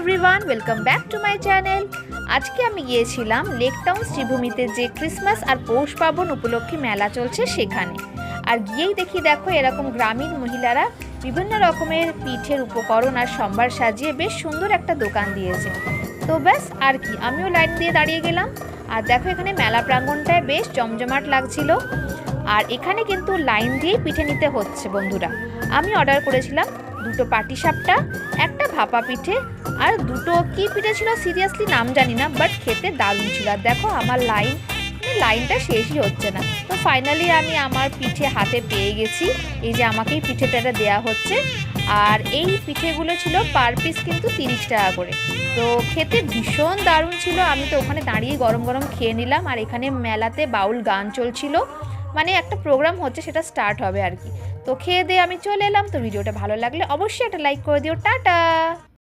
Everyone welcome back to my channel আজকে আমি গিয়েছিলাম লেক টাউন শ্রীভূমিতে যে ক্রিসমাস আর পৌষ পার্বণ উপলক্ষে মেলা চলছে সেখানে। আর গিয়েই দেখি দেখো এরকম গ্রামীণ মহিলারা বিভিন্ন রকমের পিঠের উপকরণ আর সম্ভার সাজিয়ে বেশ সুন্দর একটা দোকান দিয়েছে। তো ব্যাস, আর কি, আমিও লাইন দিয়ে দাঁড়িয়ে গেলাম। আর দেখো এখানে মেলা প্রাঙ্গণটায় বেশ জমজমাট লাগছিল। আর এখানে কিন্তু লাইন দিয়েই পিঠে নিতে হচ্ছে বন্ধুরা। আমি অর্ডার করেছিলাম দুটো পাটিসাপটা, একটা ভাপা পিঠে, আর দুটো কি পিঠে ছিল সিরিয়াসলি নাম জানি না বাট খেতে দারুণ ছিল। আর দেখো আমার লাইন মানে লাইনটা শেষই হচ্ছে না। তো ফাইনালি আমি আমার পিঠে হাতে পেয়ে গেছি। এই যে আমাকে এই পিঠেটা দেওয়া হচ্ছে। আর এই পিঠেগুলো ছিল পার পিস কিন্তু তিরিশ টাকা করে। তো খেতে ভীষণ দারুণ ছিল। আমি তো ওখানে দাঁড়িয়ে গরম গরম খেয়ে নিলাম। আর এখানে মেলাতে বাউল গান চলছিল। মানে একটা প্রোগ্রাম হচ্ছে, সেটা স্টার্ট হবে আর কি। তো খেয়ে দিয়ে আমি চলে এলাম। তো ভিডিওটা ভালো লাগলে অবশ্যই একটা লাইক করে দিও। টাটা!